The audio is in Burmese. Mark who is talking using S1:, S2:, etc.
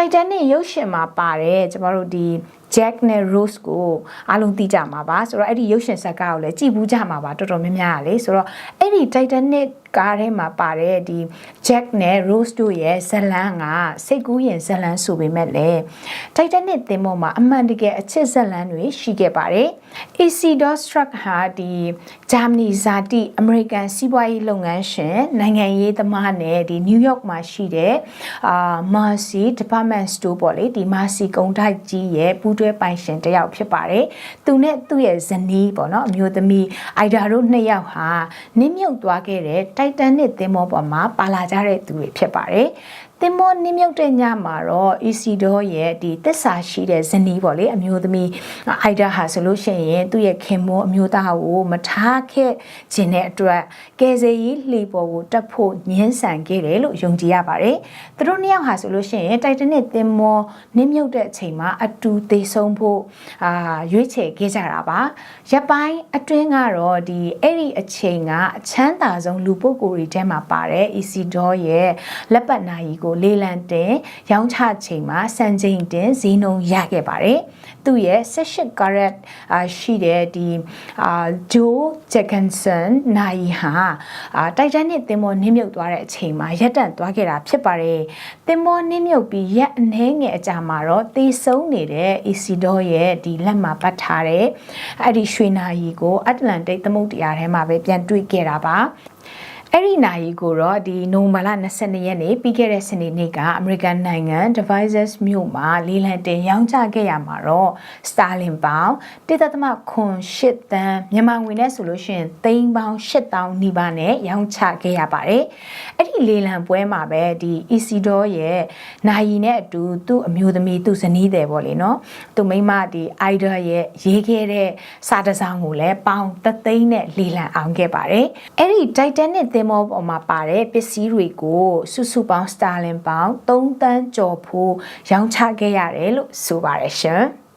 S1: Titanic ရုပ်ရှင်မှာပါတယ်ကျမတို့ဒီ Jack နဲ့ Rose ကိုအားလုံးသိကြမှာပါဆိုတော့အဲ့ဒီရုပ်ရှင်ဇာတ်ကားကိုလည်းကြည်ဘူးကြမှာပါတော်တော်များများလေဆိုတော့အဲ့ဒီ Titanic ကားထဲမှာပါတယ်ဒီ Jack နဲ့ Rose တို့ရဲ့ဇလန်းကစိတ်ကူးရင်ဇလန်းဆိုပေမဲ့လည်း Titanic သင်္ဘောမှာအမှန်တကယ်အချစ်ဇလန်းတွေရှိခဲ့ပါတယ် Isidor Struck ဟာဒီဂျာမနီဇာတိအမေရိကန်စီးပွားရေးလုပ်ငန်းရှင်နိုင်ငံရေးသမားနဲ့ဒီ New York မှာရှိတဲ့အာ Marcy Department Store ပေါ့လေဒီ Marcy ကုန်တိုက်ကြီးရဲ့ပူးတွဲပိုင်ရှင်တစ်ယောက်ဖြစ်ပါတယ်။သူနဲ့သူ့ရဲ့ဇနီးပေါ့နော်အမျိုးသမီးအိုက်ဒါတို့နှစ်ယောက်ဟာနင်းမြုပ်သွားခဲ့တဲ့ Titanic သင်္ဘောပေါ်မှာပါလာကြတဲ့သူတွေဖြစ်ပါတယ်။သင်္ဘောနင်းမြုပ်တဲ့ညမှာတော့ Isidor ရဲ့ဒီတစ္ဆာရှိတဲ့ဇနီးပေါ့လေအမျိုးသမီးအိုက်ဒါဟာဆိုလို့ရှိရင်သူ့ရဲ့ခင်မွန်းအမျိုးသားကိုမထားခဲ့ခြင်းတဲ့အတွက်ကယ်ဆယ်ရေးလှေပေါ်ကိုတက်ဖို့ညှင်းဆန်ခဲ့တယ်လို့ယုံကြည်ရပါတယ်။သူတို့နှစ်ယောက်ဟာဆိုလို့ရှိရင် Titanic သင်္ဘောနင်းမြုပ်တဲ့အချိန်မှာအတူသေဆုံးဖို့အာရွေးချယ်ခဲ့ကြတာပါ။ရပ်ပိုင်းအတွင်းကတော့ဒီအဲ့ဒီအချိန်ကအချမ်းသာဆုံးလူပုဂ္ဂိုလ်တွေထဲမှာပါတဲ့ Isidor ရဲ့လက်ပတ်နာရီကိုလေးလံတင်ရောင်းချချိန်မှာစံချိန်တင်ဈေးနှုန်းရခဲ့ပါတယ်။သူ့ရဲ့18 carat အာရှိတဲ့ဒီအာဂျိုးဂျက်ကန်ဆန်နိုင်ဟာအာတိုက်တန်နစ်သင်္ဘောနင်းမြုပ်သွားတဲ့အချိန်မှာရပ်တန့်သွားခဲ့တာဖြစ်ပါတယ်။သင်္ဘောနင်းမြုပ်ပြီးရက်အနှဲငယ်အကြာမှာတော့သေဆုံးနေတဲ့ Isidor ရဲ့ဒီလက်မှာပတ်ထားတဲ့အဲ့ဒီရွှေနာရီကိုအတ္တလန်တိတ်သမုဒ္ဒရာထဲမှာပဲပြန်တွေ့ခဲ့တာပါ။ အဲ့ဒီနိုင်ကိုတော့ဒီနိုဝင်ဘာလ22ရက်နေ့ပြီးခဲ့တဲ့စနေနေ့ကအမေရိကန်နိုင်ငံ Devices မြို့မှာလေးလံတင်ရောင်းချခဲ့ရမှာတော့ Starlin ပေါင်1.8တန်းမြန်မာငွေနဲ့ဆိုလို့ရှိရင်သိန်းပေါင်း8000နီးပါးနဲ့ရောင်းချခဲ့ရပါတယ်။အဲ့ဒီလေးလံပွဲမှာပဲဒီ Isidor ရဲ့နိုင်နဲ့အတူသူ့အမျိုးသမီးသူ့ဇနီးတယ်ပေါ့လေနော်။သူမိမဒီ Ida ရဲ့ရေးခဲ့တဲ့စာတစ်စောင်ကိုလည်းပေါင်သသိန်းနဲ့လေးလံအောင်ခဲ့ပါတယ်။အဲ့ဒီ Titanic သင်္ဘောပေါ်မှာပါတဲ့ပစ္စည်းတွေကိုစုစုပေါင်း Starlin ပေါင်း3တန်းကျော်ဖို့ရောင်းချခဲ့ရတယ်လို့ဆိုပါတယ်ရှင်။